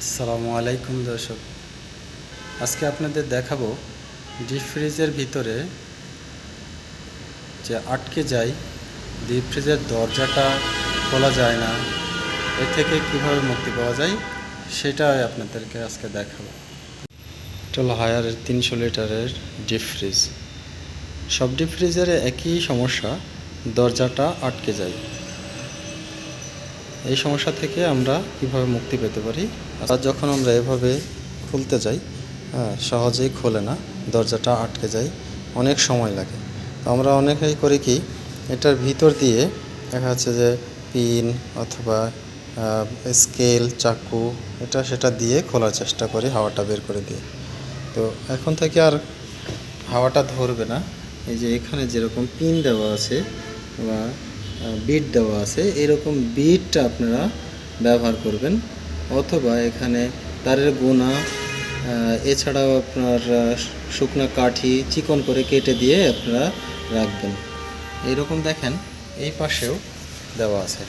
আসসালামু আলাইকুম দর্শক। আজকে আপনাদের দেখাবো ডিপ ফ্রিজের ভিতরে যে আটকে যায় ডিপ ফ্রিজের দরজাটা খোলা যায় না, এ থেকে কীভাবে মুক্তি পাওয়া যায় সেটাই আপনাদেরকে আজকে দেখাবো। এটা হলো হায়ারের তিনশো লিটারের ডিপ ফ্রিজ। সব ডিপ ফ্রিজের একই সমস্যা, দরজাটা আটকে যায়। এই সমস্যা থেকে আমরা কীভাবে মুক্তি পেতে পারি? আর যখন আমরা এভাবে খুলতে যাই হ্যাঁ সহজেই খোলে না, দরজাটা আটকে যায়, অনেক সময় লাগে। তো আমরা অনেকেই করি কি, এটার ভিতর দিয়ে দেখা যাচ্ছে যে পিন অথবা স্কেল, চাকু, এটা সেটা দিয়ে খোলার চেষ্টা করি, হাওয়াটা বের করে দিয়ে। তো এখন থেকে আর হাওয়াটা ধরবে না। এই যে এখানে যেরকম পিন দেওয়া আছে বা বিট দেওয়া আছে। এরকম বিটটা আপনারা ব্যবহার করবেন। অথবা এখানে তারের গোনা এছাড়াও আপনার শুকনা কাঠি, চিকন করে কেটে দিয়ে আপনারা রাখবেন। এইরকম দেখেন, এই পাশেও দেওয়া আছে।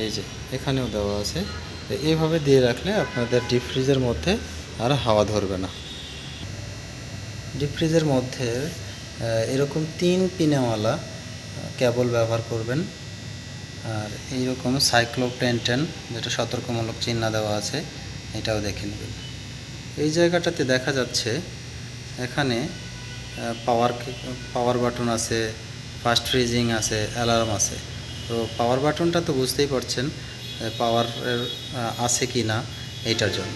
এই যে, এখানেও দেওয়া আছে। এইভাবে দিয়ে রাখলে আপনাদের ডিপ ফ্রিজের মধ্যে আর হাওয়া ধরবে না। ডিপ ফ্রিজের মধ্যে এরকম তিন পিনেওয়ালা কেবল ব্যবহার করবেন। আর এইরকম সাইক্লো টেন টেন যেটা সতর্কমূলক চিহ্ন দেওয়া আছে, এটাও দেখে নেবেন। এই জায়গাটাতে দেখা যাচ্ছে এখানে পাওয়ার পাওয়ার বাটন আছে ফাস্ট ফ্রিজিং আছে অ্যালার্ম আছে। তো পাওয়ার বাটনটা তো বুঝতেই পারছেন পাওয়ার আছে কি না, এইটার জন্য।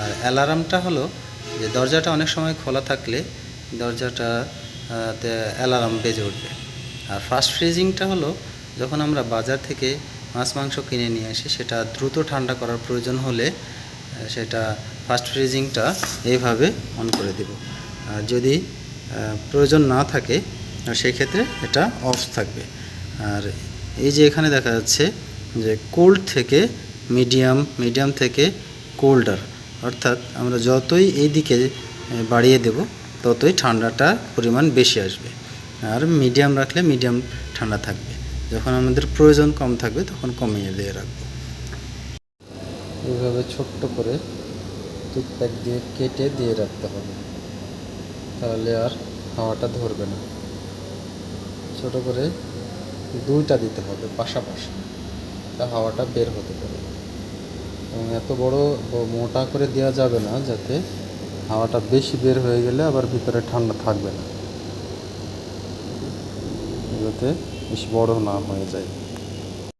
আর অ্যালার্মটা হলো যে দরজাটা অনেক সময় খোলা থাকলে দরজাটা অ্যালার্ম বেজে উঠবে। আর ফাস্ট ফ্রিজিংটা হলো যখন আমরা বাজার থেকে মাছ, মাংস কিনে নিয়ে আসি, সেটা দ্রুত ঠান্ডা করার প্রয়োজন হলে সেটা ফাস্ট ফ্রিজিংটা এইভাবে অন করে দেব। আর যদি প্রয়োজন না থাকে, আর সেই ক্ষেত্রে এটা অফ থাকবে। আর এই যে এখানে দেখা যাচ্ছে যে কোল্ড থেকে মিডিয়াম মিডিয়াম থেকে কোল্ডার অর্থাৎ আমরা যতই এই দিকে বাড়িয়ে দেব, ততই ঠান্ডাটার পরিমাণ বেশি আসবে। আর মিডিয়াম রাখলে মিডিয়াম ঠান্ডা থাকবে। যখন আমাদের প্রয়োজন কম থাকবে, তখন কমিয়ে দিয়ে রাখব। এইভাবে ছোট্ট করে টুথপ্যাক দিয়ে কেটে দিয়ে রাখতে হবে। তাহলে আর হাওয়াটা ধরবে না। ছোট করে দুইটা দিতে হবে পাশাপাশি, তা হাওয়াটা বের হতে পারে। এবং এত বড় মোটা করে দেওয়া যাবে না, যাতে হাওয়াটা বেশি বের হয়ে গেলে আবার ভিতরে ঠান্ডা থাকবে না। যাতে বেশি বড় না হয়ে যায়।